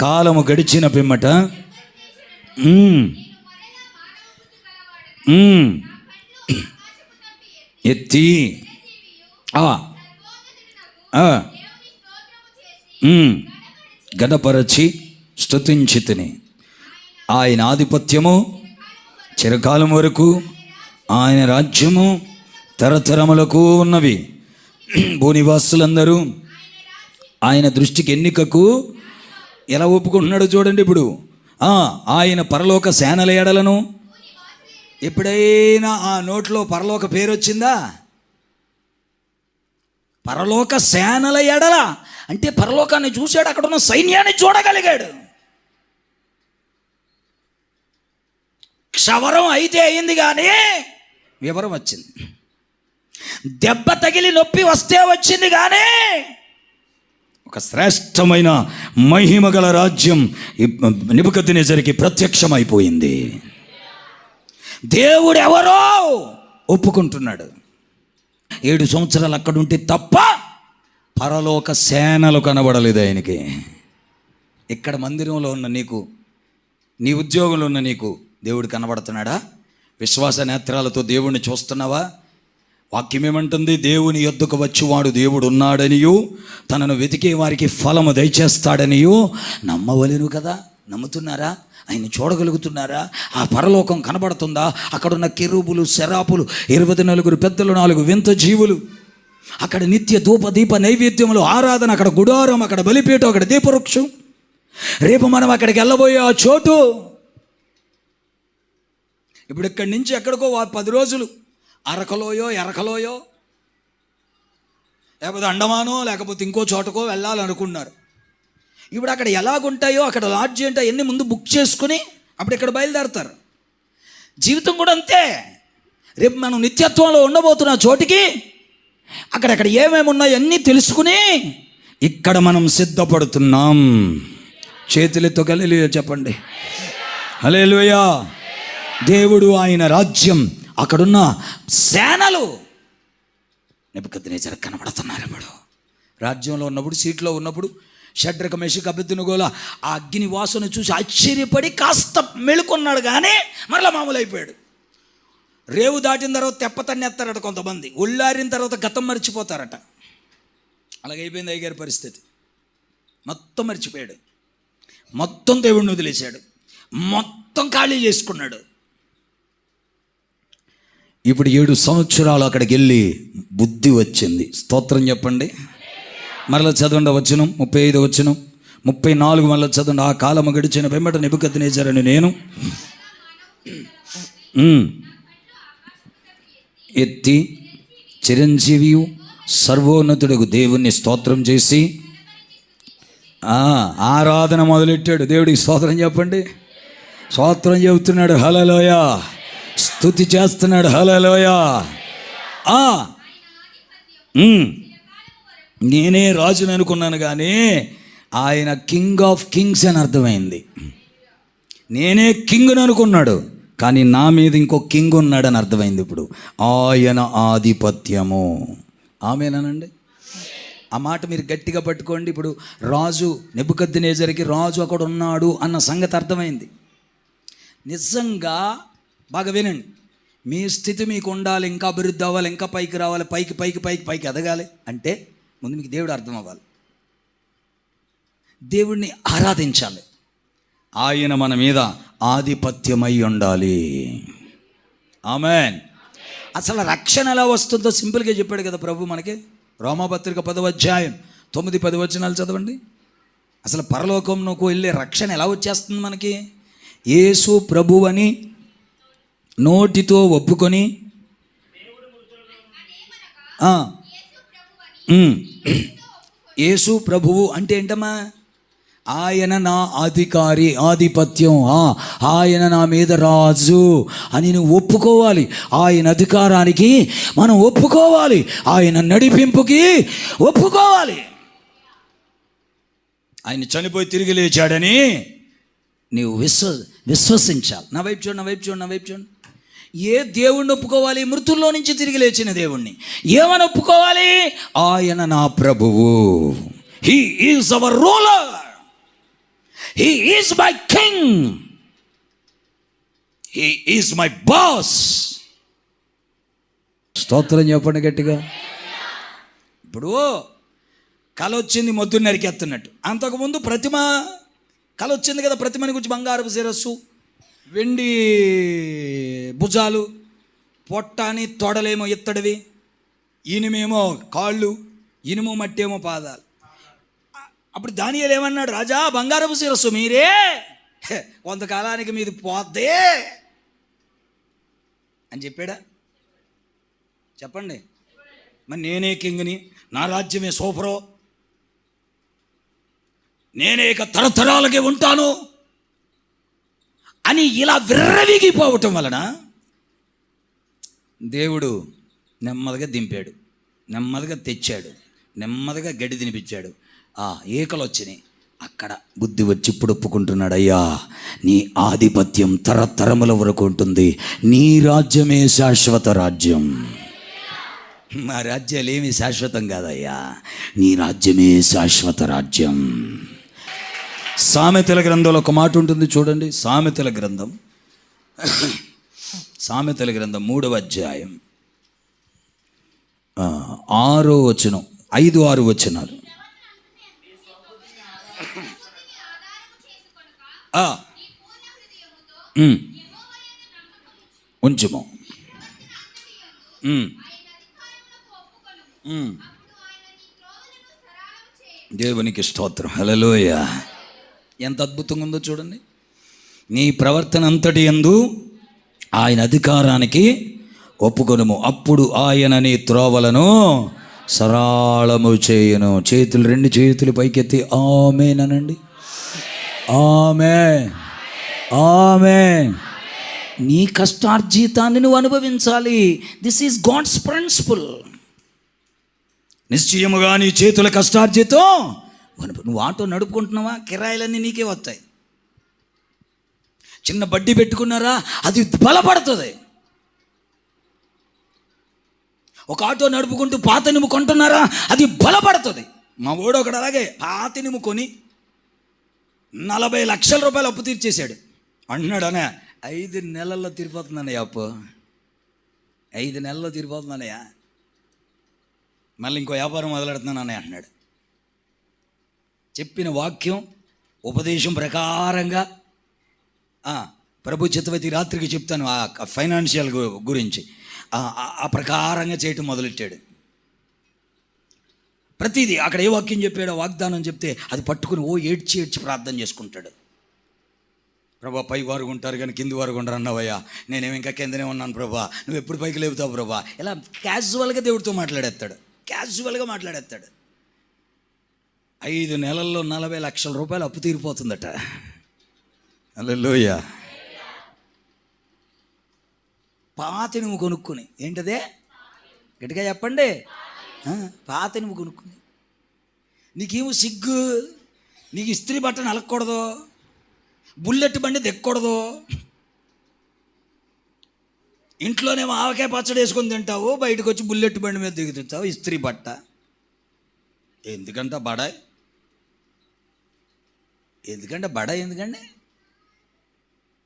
కాలము గడిచిన పిమ్మట ఎత్తి ఆ, ఆ, స్తుతించితిని ఆయన ఆధిపత్యము చిరకాలం వరకు ఆయన రాజ్యము తరతరములకు ఉన్నవి. భూనివాసులందరూ ఆయన దృష్టికి ఎన్నికకు ఎలా ఒప్పుకుంటున్నాడో చూడండి ఇప్పుడు. ఆయన పరలోక సేనల ఎడలను. ఎప్పుడైనా ఆ నోట్లో పరలోక పేరు వచ్చిందా? పరలోక సేనల ఎడల. అంటే పరలోకాన్ని చూశాడు అక్కడ ఉన్న సైన్యాన్ని చూడగలిగాడు. క్షవరం అయితే అయింది కానీ వివరం వచ్చింది. దెబ్బ తగిలి నొప్పి వస్తే వచ్చింది కానీ ఒక శ్రేష్టమైన మహిమ గల రాజ్యం నిపుకతినేసరికి ప్రత్యక్షమైపోయింది. దేవుడు ఎవరో ఒప్పుకుంటున్నాడు. ఏడు సంవత్సరాలు అక్కడుంటే తప్ప పరలోక సేనలు కనబడలేదు ఆయనకి. ఇక్కడ మందిరంలో ఉన్న నీకు నీ ఉద్యోగంలో ఉన్న నీకు దేవుడు కనబడుతున్నాడా? విశ్వాస నేత్రాలతో దేవుణ్ణి చూస్తున్నావా? వాక్యం ఏమంటుంది దేవుని యొద్దకు వచ్చి దేవుడు ఉన్నాడనియు తనను వెతికే వారికి ఫలము దయచేస్తాడనియు నమ్మవలేను కదా? నమ్ముతున్నారా? ఆయన చూడగలుగుతున్నారా? ఆ పరలోకం కనబడుతుందా? అక్కడున్న కెరూబులు శరాపులు ఇరవై నలుగురు పెద్దలు నాలుగు వింత జీవులు అక్కడ నిత్య ధూప దీప నైవేద్యములు ఆరాధన అక్కడ గుడారం అక్కడ బలిపీఠం అక్కడ దీపవృక్షం. రేపు మనం అక్కడికి వెళ్ళబోయే ఆ చోటు ఇప్పుడు ఇక్కడి నుంచి ఎక్కడికో పది రోజులు అరకలోయో ఎరకలోయో లేకపోతే అండమానో లేకపోతే ఇంకో చోటకో వెళ్ళాలనుకున్నారు. ఇప్పుడు అక్కడ ఎలాగుంటాయో అక్కడ లాడ్జ్ ఏంటో ఎన్ని ముందు బుక్ చేసుకుని అప్పుడు ఇక్కడ బయలుదేరతారు. జీవితం కూడా అంతే. రేపు మనం నిత్యత్వంలో ఉండబోతున్న చోటికి అక్కడక్కడ ఏమేమి ఉన్నాయో అన్నీ తెలుసుకుని ఇక్కడ మనం సిద్ధపడుతున్నాం. చేతులతో కలిలి చెప్పండి. హలేలుయా దేవుడు ఆయన రాజ్యం. అక్కడున్న సేనలు. నెప్పుకద్దునేచర కనబడుతున్నారు ఇప్పుడు రాజ్యంలో ఉన్నప్పుడు సీట్లో ఉన్నప్పుడు షడ్రక మెషిక అభ్యర్థునుగోల ఆ అగ్ని వాసన చూసి ఆశ్చర్యపడి కాస్త మెలుకున్నాడు కానీ మరలా మామూలు అయిపోయాడు రేవు దాటిన తర్వాత తెప్పతన్నెత్తారట కొంతమంది. ఒళ్ళారిన తర్వాత గతం మర్చిపోతారట. అలాగైపోయింది అయ్యగారి పరిస్థితి. మొత్తం మర్చిపోయాడు. మొత్తం దేవుడిని వదిలేశాడు. మొత్తం ఖాళీ చేసుకున్నాడు. ఇప్పుడు ఏడు సంవత్సరాలు అక్కడికి వెళ్ళి బుద్ధి వచ్చింది. స్తోత్రం చెప్పండి. మరలా చదవండి వచనం ముప్పై ఐదు వచనం ముప్పై నాలుగు మరలా చదవండి. ఆ కాలము గడిచిన వెంబట నిపుకత్తినేచారని నేను. ఎత్తి చిరంజీవి సర్వోన్నతుడు దేవుణ్ణి స్తోత్రం చేసి ఆరాధన మొదలెట్టాడు దేవుడికి స్తోత్రం చెప్పండి. స్తోత్రం చెబుతున్నాడు. హలలోయా స్థుతి చేస్తున్నాడు. హలోయా ఆ, నేనే రాజుని అనుకున్నాను కానీ ఆయన కింగ్ ఆఫ్ కింగ్స్ అని అర్థమైంది. నేనే కింగ్ని అనుకున్నాడు కానీ నా మీద ఇంకో కింగ్ ఉన్నాడని అర్థమైంది ఇప్పుడు. ఆయన ఆధిపత్యము. ఆమెనానండి? ఆ మాట మీరు గట్టిగా పట్టుకోండి. ఇప్పుడు రాజు నెబుకద్దినేజరికి రాజు అక్కడ ఉన్నాడు అన్న సంగతి అర్థమైంది. నిజంగా బాగా వినండి. మీ స్థితి మీకు ఉండాలి ఇంకా అభివృద్ధి అవ్వాలి ఇంకా పైకి రావాలి పైకి పైకి పైకి పైకి ఎదగాలి అంటే ముందు మీకు దేవుడు అర్థం అవ్వాలి. దేవుడిని ఆరాధించాలి. ఆయన మన మీద ఆధిపత్యమై ఉండాలి. ఆమెన్. అసలు రక్షణ ఎలా వస్తుందో సింపుల్గా చెప్పాడు కదా ప్రభు మనకి. రోమాపత్రిక పదవధ్యాయం తొమ్మిది పది వచనాలు చదవండి. అసలు పరలోకంలోకి వెళ్ళే రక్షణ ఎలా వచ్చేస్తుంది మనకి? యేసు ప్రభు అని నోటితో ఒప్పుకొని యేసు ప్రభువు అంటే ఏంటమ్మా? ఆయన నా అధికారి ఆధిపత్యం. ఆ, ఆయన నా మీద రాజు అని నువ్వు ఒప్పుకోవాలి. ఆయన అధికారానికి మనం ఒప్పుకోవాలి. ఆయన నడిపింపుకి ఒప్పుకోవాలి. ఆయన చనిపోయి తిరిగి లేచాడని నీవు విశ్వ విశ్వసించాలి. నా వైపు చూడు నా వైపు చూడు నా వైపు చూడు. ఏ దేవుణ్ణి ఒప్పుకోవాలి? మృతుల్లో నుంచి తిరిగి లేచిన దేవుణ్ణి. ఏమని ఒప్పుకోవాలి? ఆయన నా ప్రభువు. He is our ruler he is my king he is my boss స్తోత్రం చెప్పండి గట్టిగా. ఇప్పుడు కళ వచ్చింది మొద్దు నరికేస్తున్నట్టు. అంతకుముందు ప్రతిమ కళ వచ్చింది కదా ప్రతిమని గురించి బంగారపు శిరస్సు. వెండి భుజాలు పొట్టాని తొడలేమో ఇత్తడివి ఇనుమేమో కాళ్ళు ఇనుము మట్టేమో పాదాలు. అప్పుడు దానియలు ఏమన్నాడు? రాజా బంగారపు శిరస్సు మీరే కొంతకాలానికి మీది పోద్దే! అని చెప్పాడా? చెప్పండి. మరి నేనే కింగ్ని నా రాజ్యమే సూపరో నేనే ఇక తరతరాలకే ఉంటాను. అని ఇలా విర్రవిగిపోవటం వలన దేవుడు నెమ్మదిగా దింపాడు నెమ్మదిగా తెచ్చాడు నెమ్మదిగా గడ్డి తినిపించాడు. ఆ ఏకలు వచ్చినాయి. అక్కడ బుద్ధి వచ్చి ఇప్పుడు ఒప్పుకుంటున్నాడు అయ్యా నీ ఆధిపత్యం తరతరముల వరకు ఉంటుంది. నీ రాజ్యమే శాశ్వత రాజ్యం. మా రాజ్యాలు ఏమి శాశ్వతం కాదయ్యా. నీ రాజ్యమే శాశ్వత రాజ్యం. సామెతల గ్రంథంలో ఒక మాట ఉంటుంది చూడండి సామెతల గ్రంథం. సామెతల గ్రంథం మూడవ అధ్యాయం. ఆరో వచనం ఐదు ఆరు వచనాలు. ఉంచుము. దేవునికి స్తోత్రం. హలలోయ ఎంత అద్భుతంగా ఉందో చూడండి. నీ ప్రవర్తన అంతటి ఎందు ఆయన అధికారానికి ఒప్పుకొనుము. అప్పుడు ఆయన నీ త్రోవలను సరాళము చేయను. చేతులు రెండు చేతులు పైకెత్తి ఆమెనండి ఆమె ఆమె నీ కష్టార్జితాన్ని నువ్వు అనుభవించాలి. దిస్ ఈజ్ గాడ్స్ ప్రిన్సిపల్ నిశ్చయముగా నీ చేతుల కష్టార్జితం నువ్వు ఆటో నడుపుకుంటున్నావా? కిరాయిలన్నీ నీకే వస్తాయి. చిన్న బడ్డీ పెట్టుకున్నారా? అది బలపడుతుంది. ఒక ఆటో నడుపుకుంటూ పాతనిము కొంటున్నారా? అది బలపడుతుంది. మా ఓడు ఒకడు అలాగే పాతనిము కొని నలభై లక్షల రూపాయలు అప్పు తీర్చేశాడు. అన్నాడు అనే ఐదు నెలల్లో తీరిపోతుందన్నయ్య అప్పు. ఐదు నెలల్లో తీరిపోతుందన్నయ్య. మళ్ళీ ఇంకో వ్యాపారం మొదలెడుతున్నాను అన్నయ్య అన్నాడు చెప్పిన వాక్యం ఉపదేశం ప్రకారంగా ప్రభు చిత్తవతి రాత్రికి చెప్తాను ఆ ఫైనాన్షియల్ గురించి. ఆ, ఆ ప్రకారంగా చేయటం మొదలెట్టాడు. ప్రతిదీ అక్కడ ఏ వాక్యం చెప్పాడో వాగ్దానం చెప్తే అది పట్టుకుని ఓ ఏడ్చి ఏడ్చి ప్రార్థన చేసుకుంటాడు. ప్రభా పై వారు ఉంటారు కానీ కింది వారు ఉండరు అన్నావయ్యా. నేనేమి ఇంకా కిందనే ఉన్నాను ప్రభా. నువ్వు ఎప్పుడు పైకి లేపుతావు ప్రభా? ఇలా క్యాజువల్గా దేవుడితో మాట్లాడేస్తాడు. క్యాజువల్గా మాట్లాడేస్తాడు. ఐదు నెలల్లో నలభై లక్షల రూపాయలు అప్పు తీరిపోతుందట. అల్లెలోయ పాతి నువ్వు కొనుక్కుని. ఏంటదే? గట్టిగా చెప్పండి. ఆ, పాతి నువ్వు కొనుక్కుని. నీకేమో సిగ్గు? నీకు ఇస్త్రీ బట్ట అలకూడదు. బుల్లెట్ బండి దిక్కకూడదు ఇంట్లోనేమో ఆవకాయ పచ్చడి వేసుకొని తింటావు బయటకు వచ్చి బుల్లెట్ బండి మీద దిగుతుంటావు ఇస్త్రీ బట్ట. ఎందుకంట బడాయి? ఎందుకంటే బడ ఎందుకండి?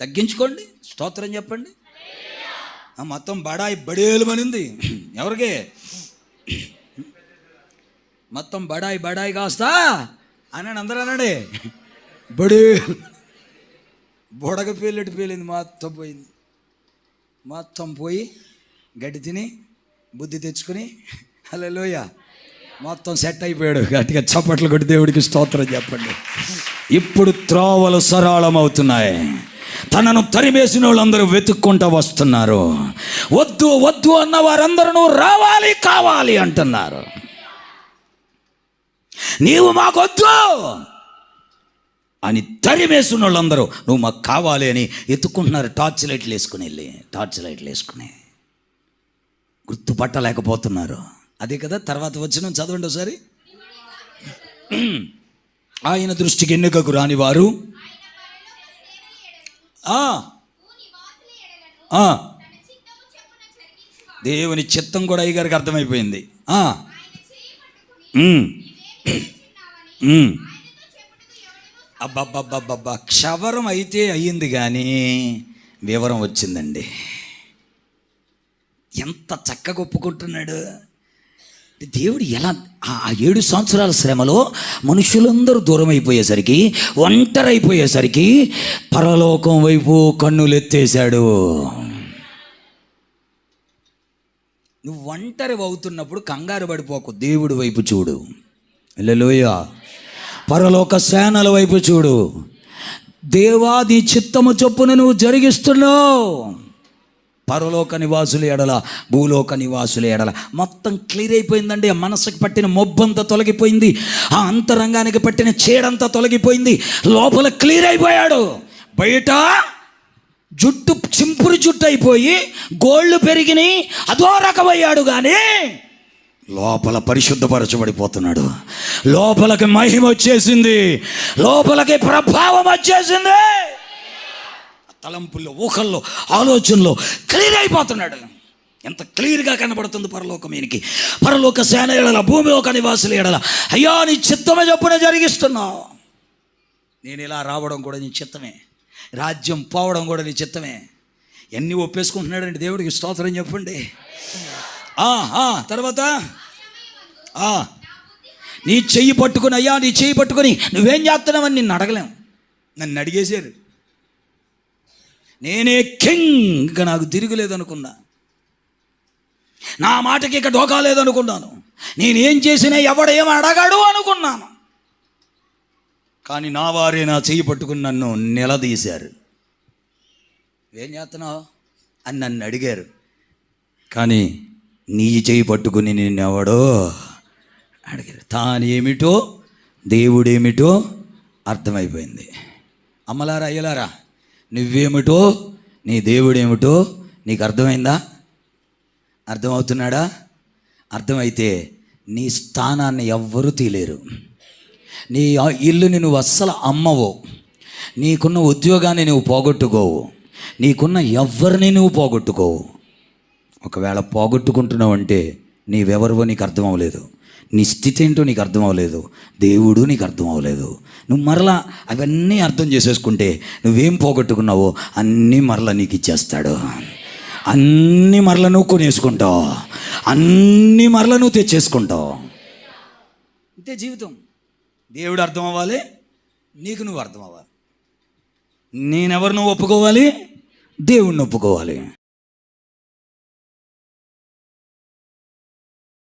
తగ్గించుకోండి స్తోత్రం చెప్పండి. మొత్తం బడాయి బడేలుమనింది ఎవరికి? మొత్తం బడాయి బడాయి కాస్తా? అన్నాడు అందరూ అన్నాడే. బడే. బుడగ పేలెట్టు పేలింది మొత్తం పోయింది. మొత్తం పోయి గడ్డి తిని బుద్ధి తెచ్చుకుని లోయ మొత్తం సెట్ అయిపోయాడు. గట్టిగా చప్పట్లు కొట్టి దేవుడికి స్తోత్రం చెప్పండి. ఇప్పుడు త్రోవలు సరళమవుతున్నాయి. తనను తరిమేసిన వాళ్ళందరూ వెతుక్కుంటూ వస్తున్నారు. వద్దు వద్దు అన్న వారందరూ రావాలి కావాలి అంటున్నారు. నీవు మాకొద్దు అని తరిమేసిన వాళ్ళందరూ నువ్వు మాకు కావాలి అని ఎత్తుకుంటున్నారు. టార్చ్ లైట్లు వేసుకుని వెళ్ళి టార్చ్ లైట్లు వేసుకుని. గుర్తుపట్టలేకపోతున్నారు. అదే కదా తర్వాత వచ్చిన చదవండి ఒకసారి. ఆయన దృష్టికి ఎన్నికకు రాని వారు దేవుని చిత్తం కూడా అయ్యగారికి అర్థమైపోయింది. అబ్బబ్బబ్బబ్బా అబ్బబ్బబ్బబ్బబ్బా. క్షవరం అయితే అయ్యింది కానీ వివరం వచ్చిందండి. ఎంత చక్కగా ఒప్పుకుంటున్నాడు. దేవుడు ఎలా ఆ ఏడు సంవత్సరాల శ్రమలో మనుషులందరూ దూరం అయిపోయేసరికి ఒంటరి అయిపోయేసరికి పరలోకం వైపు కన్నులు ఎత్తేశాడు నువ్వు ఒంటరి అవుతున్నప్పుడు కంగారు పడిపోకు దేవుడి వైపు చూడు. లోయ పరలోక సేనల వైపు చూడు. దేవాది చిత్తము చొప్పున నువ్వు జరిగిస్తున్నావు. పరలోక నివాసుల ఎడల భూలోక నివాసుల ఎడల. మొత్తం క్లియర్ అయిపోయిందండి. ఆ మనసుకు పట్టిన మొబ్బంతా తొలగిపోయింది. ఆ అంతరంగానికి పట్టిన చీడంతా తొలగిపోయింది. లోపల క్లియర్ అయిపోయాడు. బయట జుట్టు చింపురు జుట్టు అయిపోయి గోళ్ళు పెరిగినాయి అదో రకమయ్యాడు కానీ లోపల పరిశుద్ధపరచబడిపోతున్నాడు. లోపలికి మహిమ వచ్చేసింది. లోపలికి ప్రభావం వచ్చేసింది. తలంపుల్లో ఊహల్లో ఆలోచనలో క్లియర్ అయిపోతున్నాడు. ఎంత క్లియర్గా కనబడుతుంది పరలోకం ఈయనకి. పరలోక సేన ఎడల ఒక నివాసులు ఎడల. అయ్యా నీ చిత్తమే చొప్పున జరిగిస్తున్నావు నేను ఇలా రావడం కూడా నీ చిత్తమే. రాజ్యం పోవడం కూడా నీ చిత్తమే. ఎన్ని ఒప్పేసుకుంటున్నాడండి దేవుడికి స్తోత్రం చెప్పండి. తర్వాత? ఆ, నీ చెయ్యి పట్టుకుని అయ్యా నీ చెయ్యి పట్టుకొని నువ్వేం చేస్తున్నావని నిన్ను అడగలేం. నన్ను అడిగేశారు. నేనే కింగ్. ఇంకా నాకు తిరగలేదనుకున్నా నా మాటకి ఇక డోకా లేదనుకున్నాను. నేనేం చేసినా ఎవడేం అడగాడు అనుకున్నాను. కానీ నా వారే నా చెయ్యి పట్టుకుని నన్ను నిలదీశారు. ఏం చేస్తున్నావు? అని నన్ను అడిగారు. కానీ నీ చెయ్యి పట్టుకుని నిన్నెవడో అడిగారు. తాను ఏమిటో దేవుడేమిటో అర్థమైపోయింది. అమ్మలారా అయ్యలారా నువ్వేమిటో నీ దేవుడేమిటో నీకు అర్థమైందా? అర్థమవుతున్నాడా? అర్థమైతే నీ స్థానాన్ని ఎవ్వరూ తీలేరు. నీ ఇల్లుని నువ్వు అస్సలు అమ్మవు. నీకున్న ఉద్యోగాన్ని నువ్వు పోగొట్టుకోవు. నీకున్న ఎవరిని నువ్వు పోగొట్టుకోవు. ఒకవేళ పోగొట్టుకుంటున్నావు అంటే నీవెవరివో నీకు అర్థం అవ్వలేదు నీ స్థితి ఏంటో నీకు అర్థం అవ్వలేదు. దేవుడు నీకు అర్థం అవ్వలేదు. నువ్వు మరలా అవన్నీ అర్థం చేసేసుకుంటే నువ్వేం పోగొట్టుకున్నావో అన్నీ మరలా నీకు ఇచ్చేస్తాడు. అన్నీ మరల నువ్వు కొనేసుకుంటావు. అన్నీ మరల నువ్వు తెచ్చేసుకుంటావు. ఇంతే జీవితం. దేవుడు అర్థం అవ్వాలి నీకు నువ్వు అర్థం అవ్వాలి. నేనెవరు ఒప్పుకోవాలి దేవుడిని ఒప్పుకోవాలి.